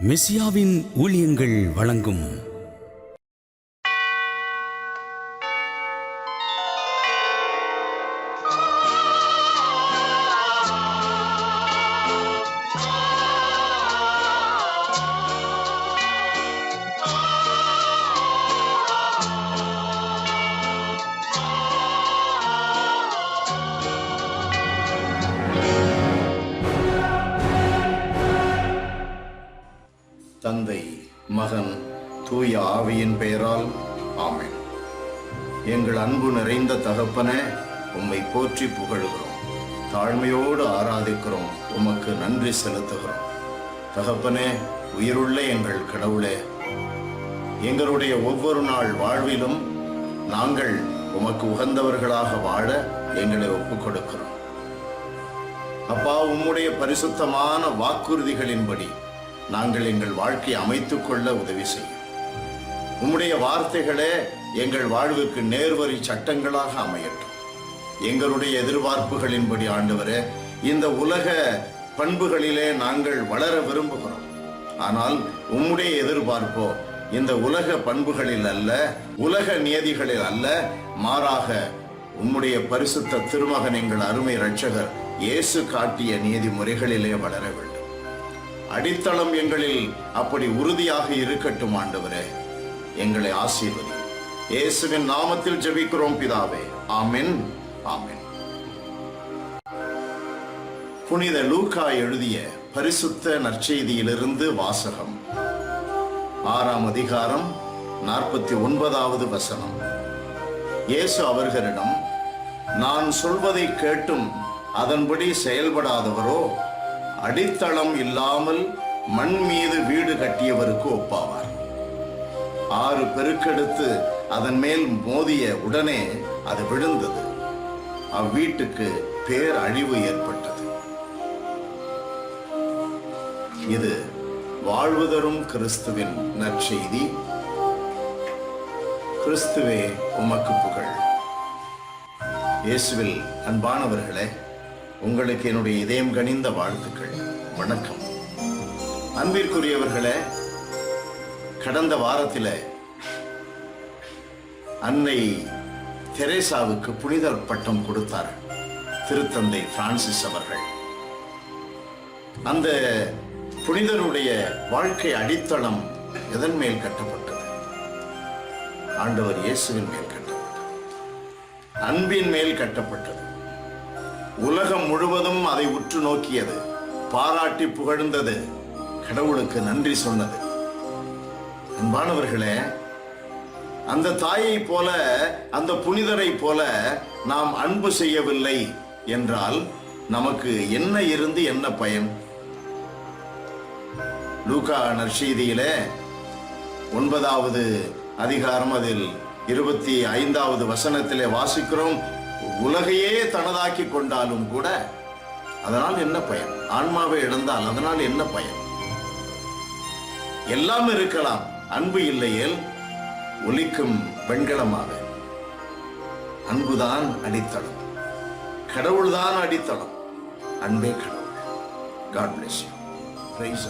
மெசியாவின் ஊழியங்கள் வழங்கும் தந்தை மகன் தூய ஆவியின் பெயரால் ஆமேன். எங்கள் அன்பு நிறைந்த தகப்பனே உம்மை போற்றி புகழுகிறோம். தாழ்மையோடு ஆராதிக்கிறோம். உமக்கு நன்றி செலுத்துகிறோம். தகப்பனே உயிருள்ள எங்கள் கடவுளே எங்களுடைய ஒவ்வொரு நாள் வாழ்விலும் நாங்கள் உமக்கு உகந்தவர்களாக வாழ எங்களை ஒப்புக் கொடுக்கிறோம் அப்பா உம்முடைய பரிசுத்தமான வாக்குறுதிகளின்படி நாங்கள் எங்கள் வாழ்க்கையை அமைத்துக் கொள்ள உதவி செய்யும். உம்முடைய வார்த்தைகளே எங்கள் வாழ்வுக்கு நேர்வரி சட்டங்களாக அமையட்டும். எங்களுடைய எதிர்பார்ப்புகளின்படி ஆண்டவரே இந்த உலக பண்புகளிலே நாங்கள் வளர விரும்புகிறோம். ஆனால் உம்முடைய எதிர்பார்ப்போ இந்த உலக பண்புகளில் அல்ல உலக நியதிகளில் அல்ல. மாறாக உம்முடைய பரிசுத்த திருமகன் எங்கள் அருமை இரட்சகர் இயேசு காட்டிய நீதி முறைகளிலே வளர வேண்டும். அடித்தளம் எங்களில் அப்படி உறுதியாக இருக்கட்டும் ஆண்டவரே. எங்களை ஆசீர்வதி. இயேசுவின் நாமத்தில் ஜெபிக்கிறோம் பிதாவே. ஆமென் ஆமென். புனித லூக்கா எழுதிய பரிசுத்த நற்செய்தியிலிருந்து வாசகம். ஆறாம் அதிகாரம் நாற்பத்தி ஒன்பதாவது வசனம். இயேசு அவர்களிடம் நான் சொல்வதை கேட்டும் அதன்படி செயல்படாதவரோ அடித்தளம் இல்லாமல் மண் மீது வீடு கட்டியவருக்கு ஒப்பாவார். ஆறு பெருக்கெடுத்து அதன் மேல் மோதிய உடனே அது விழுந்தது. அவ்வீட்டுக்கு பேரழிவு ஏற்பட்டது. இது வாழ்வு தரும் கிறிஸ்துவின் நற்செய்தி. கிறிஸ்துவே உமக்கு புகழ். இயேசுவில் அன்பானவர்களே உங்களுக்கு என்னுடைய இதயம் கனிந்த வாழ்த்துக்கள். வணக்கம். அன்பிற்குரியவர்களே கடந்த வாரத்தில் அன்னை தெரேசாவுக்கு புனிதர் பட்டம் கொடுத்தார் திருத்தந்தை பிரான்சிஸ் அவர்கள். அந்த புனிதனுடைய வாழ்க்கை அடித்தளம் எதன் மேல் கட்டப்பட்டது? ஆண்டவர் இயேசுவின் மேல் கட்டப்பட்டது. அன்பின் மேல் கட்டப்பட்டது. உலகம் முழுவதும் அதை உற்று நோக்கியது. பாராட்டி புகழ்ந்தது. கடவுளுக்கு நன்றி சொன்னது. அன்பானவர்களே அந்த தாயை போல அந்த புனிதரை போல நாம் அன்பு செய்யவில்லை என்றால் நமக்கு என்ன இருந்து என்ன பயன்? லூகா நற்செய்தியில ஒன்பதாவது அதிகாரம் அதில் இருபத்தி ஐந்தாவது வசனத்திலே வாசிக்கிறோம். உலகையே தனதாக்கி கொண்டாலும் கூட அதனால் என்ன பயன்? ஆன்மாவை இழந்தால் அதனால் என்ன பயன்? எல்லாம் இருக்கலாம். அன்பு இல்லையேல் ஒலிக்கும் வெண்கலமாக. அன்புதான் அடித்தளம். கடவுள்தான் அடித்தளம். அன்பே கடவுள். God bless you price